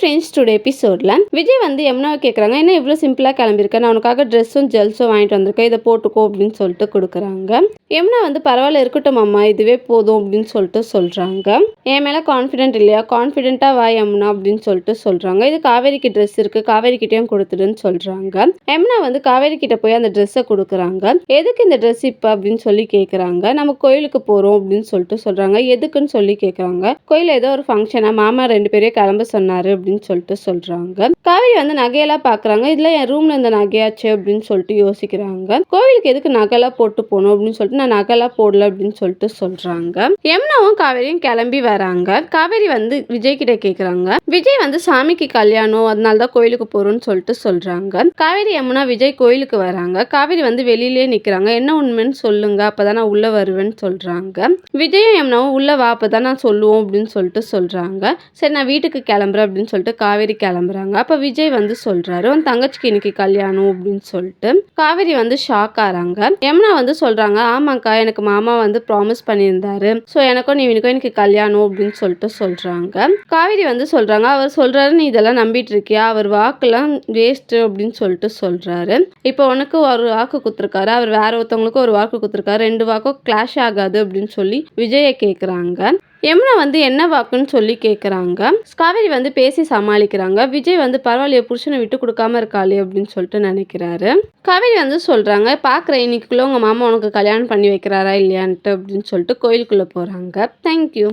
Friends today எபிசோடில் விஜய் வந்து யமுனாவை கேட்குறாங்க என்ன இவ்வளோ சிம்பிளாக கிளம்பியிருக்கேன் நான் உனக்காக ட்ரெஸ்ஸும் ஜெல்ஸும் வாங்கிட்டு வந்திருக்கேன். இதை போட்டுக்கோ அப்படின்னு சொல்லிட்டு கொடுக்குறாங்க. யமுனா வந்து பரவாயில்ல இருக்கட்டும் அம்மா. இதுவே போதும் அப்படின்னு சொல்லிட்டு சொல்கிறாங்க என் மேலே கான்ஃபிடென்ட் இல்லையா? கான்ஃபிடென்ட்டாக வா யமுனா அப்படின்னு சொல்லிட்டு சொல்கிறாங்க இது காவேரிக்கு ட்ரெஸ் இருக்குது காவேரி கிட்டேயும் கொடுத்துடுன்னு சொல்கிறாங்க யமுனா வந்து காவேரி கிட்ட போய் அந்த ட்ரெஸ்ஸை கொடுக்குறாங்க. எதுக்கு இந்த ட்ரெஸ் இப்போ? அப்படின்னு சொல்லி கேட்குறாங்க நம்ம கோயிலுக்கு போகிறோம் அப்படின்னு சொல்லிட்டு சொல்கிறாங்க எதுக்குன்னு சொல்லி கேட்குறாங்க கோயிலில் ஏதோ ஒரு ஃபங்க்ஷனாக மாமா ரெண்டு பேரையும் கிளம்ப சொன்னார் அப்படின்னு சொல்லிட்டு சொல்கிறாங்க காவேரி வந்து நகையெல்லாம் பார்க்குறாங்க. இதில் என் ரூமில் இந்த நகையாச்சு அப்படின்னு சொல்லிட்டு யோசிக்கிறாங்க. கோவிலுக்கு எதுக்கு நகையெல்லாம் போட்டு போகணும் அப்படின்னு சொல்லிட்டு நான் நகைலாம் போடல அப்படின்னு சொல்லிட்டு சொல்கிறாங்க யமுனாவும் காவேரியும் கிளம்பி வராங்க. காவேரி வந்து விஜய் கிட்ட கேட்குறாங்க விஜய் வந்து சாமிக்கு கல்யாணம் அதனால தான் கோயிலுக்கு போகிறோம்னு சொல்லிட்டு சொல்கிறாங்க காவேரி யமுனா விஜய் கோயிலுக்கு வராங்க. காவேரி வந்து வெளியிலே நிற்கிறாங்க என்ன உண்மைன்னு சொல்லுங்க அப்பதான் நான் உள்ளே வருவேன்னு சொல்கிறாங்க விஜயும் யமுனாவும் உள்ளே வா அப்பதான் நான் சொல்லுவோம் அப்படின்னு சொல்லிட்டு சொல்கிறாங்க சரி நான் வீட்டுக்கு கிளம்புறேன் அப்படின்னு சொல்லிட்டு காவேரி கிளம்புறாங்க. அப்போ விஜய் வந்து சொல்கிறாரு உன் தங்கச்சிக்கு இன்னைக்கு கல்யாணம் அப்படின்னு சொல்லிட்டு. காவேரி வந்து ஷாக் ஆகிறாங்க யமுனா வந்து சொல்கிறாங்க ஆமாக்கா எனக்கு மாமா வந்து ப்ராமிஸ் பண்ணியிருந்தாரு. ஸோ எனக்கும் நீ இவனுக்கும் எனக்கு கல்யாணம் அப்படின்னு சொல்லிட்டு சொல்கிறாங்க காவேரி வந்து சொல்கிறாங்க அவர் சொல்கிறாரு நீ இதெல்லாம் நம்பிட்டு இருக்கியா? அவர் வாக்குலாம் வேஸ்ட்டு அப்படின்னு சொல்லிட்டு சொல்கிறாரு இப்போ உனக்கு ஒரு வாக்கு கொடுத்துருக்காரு அவர் வேற ஒருத்தவங்களுக்கு ஒரு வாக்கு கொடுத்துருக்காரு ரெண்டு வாக்கும் கிளாஷ் ஆகாது அப்படின்னு சொல்லி விஜயை கேட்குறாங்க யமுனா வந்து என்ன வாக்குன்னு சொல்லி கேட்குறாங்க காவேரி வந்து பேசி சமாளிக்கிறாங்க. விஜய் வந்து பரவாயில்லையே புருஷனை விட்டு கொடுக்காம இருக்காளே அப்படின்னு சொல்லிட்டு நினைக்கிறாரு. காவேரி வந்து சொல்கிறாங்க பார்க்குறேன் இன்னைக்குள்ளே உங்கள் மாமா உனக்கு கல்யாணம் பண்ணி வைக்கிறாரா இல்லையான்ட்டு அப்படின்னு சொல்லிட்டு கோயிலுக்குள்ளே போகிறாங்க தேங்க்யூ